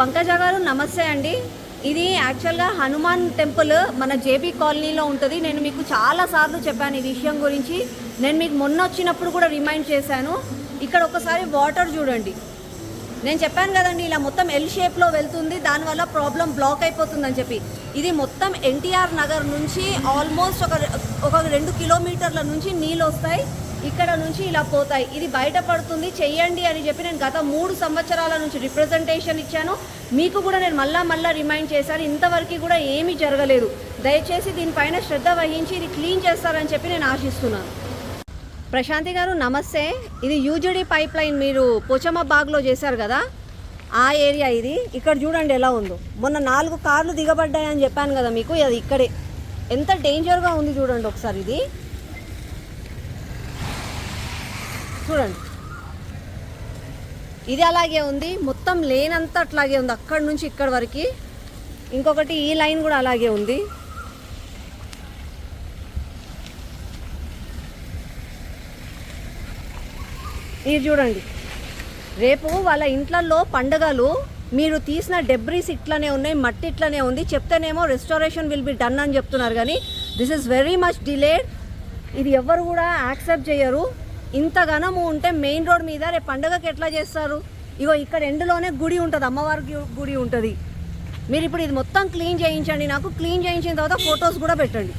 పంకజ గారు నమస్తే అండి. ఇది యాక్చువల్గా హనుమాన్ టెంపుల్ మన జేబీ కాలనీలో ఉంటుంది. నేను మీకు చాలా సార్లు చెప్పాను ఈ విషయం గురించి. నేను మీకు మొన్న వచ్చినప్పుడు కూడా రిమైండ్ చేశాను. ఇక్కడ ఒకసారి వాటర్ చూడండి. నేను చెప్పాను కదండి ఇలా మొత్తం ఎల్ షేప్లో వెళ్తుంది దానివల్ల ప్రాబ్లం బ్లాక్ అయిపోతుందని చెప్పి. ఇది మొత్తం ఎన్టీఆర్ నగర్ నుంచి ఆల్మోస్ట్ ఒక ఒక రెండు కిలోమీటర్ల నుంచి నీళ్ళు వస్తాయి. ఇక్కడ నుంచి ఇలా పోతాయి. ఇది బయటపడుతుంది చెయ్యండి అని చెప్పి నేను గత మూడు సంవత్సరాల నుంచి రిప్రజెంటేషన్ ఇచ్చాను. మీకు కూడా నేను మళ్ళా మళ్ళా రిమైండ్ చేశాను. ఇంతవరకు కూడా ఏమీ జరగలేదు. దయచేసి దీనిపైన శ్రద్ధ వహించి ఇది క్లీన్ చేస్తారని చెప్పి నేను ఆశిస్తున్నాను. ప్రశాంతి గారు నమస్తే. ఇది యూజీడీ పైప్ లైన్ మీరు పోచమ్మ బాగ్లో చేశారు కదా? ఆ ఏరియా ఇది. ఇక్కడ చూడండి ఎలా ఉందో. మొన్న నాలుగు కార్లు దిగబడ్డాయని చెప్పాను కదా మీకు. అది ఇక్కడే. ఎంత డేంజర్గా ఉంది చూడండి ఒకసారి ఇది. చూడండి. ఇది అలాగే ఉంది. మొత్తం లేనంత అట్లాగే ఉంది. అక్కడి నుంచి ఇక్కడి వరకు. ఇంకొకటి ఈ లైన్ కూడా అలాగే ఉంది. ఇది చూడండి. రేపు వాళ్ళ ఇంట్లల్లో పండగలు. మీరు తీసిన డెబ్రీస్ ఇట్లనే ఉన్నాయి. మట్టి ఇట్లనే ఉంది. చెప్తేనేమో రెస్టారేషన్ విల్ బి డన్ అని చెప్తున్నారు. కానీ this is very much delayed ఇది ఎవరు కూడా యాక్సెప్ట్ చేయరు. ఇంత ఘనము ఉంటే మెయిన్ రోడ్ మీద రేపు పండగకి ఎట్లా చేస్తారు? ఇగో ఇక్కడ ఎండులోనే గుడి ఉంటుంది అమ్మవారికి గుడి ఉంటుంది. మీరు ఇప్పుడు ఇది మొత్తం క్లీన్ చేయించండి నాకు క్లీన్ చేయించిన తర్వాత ఫొటోస్ కూడా పెట్టండి.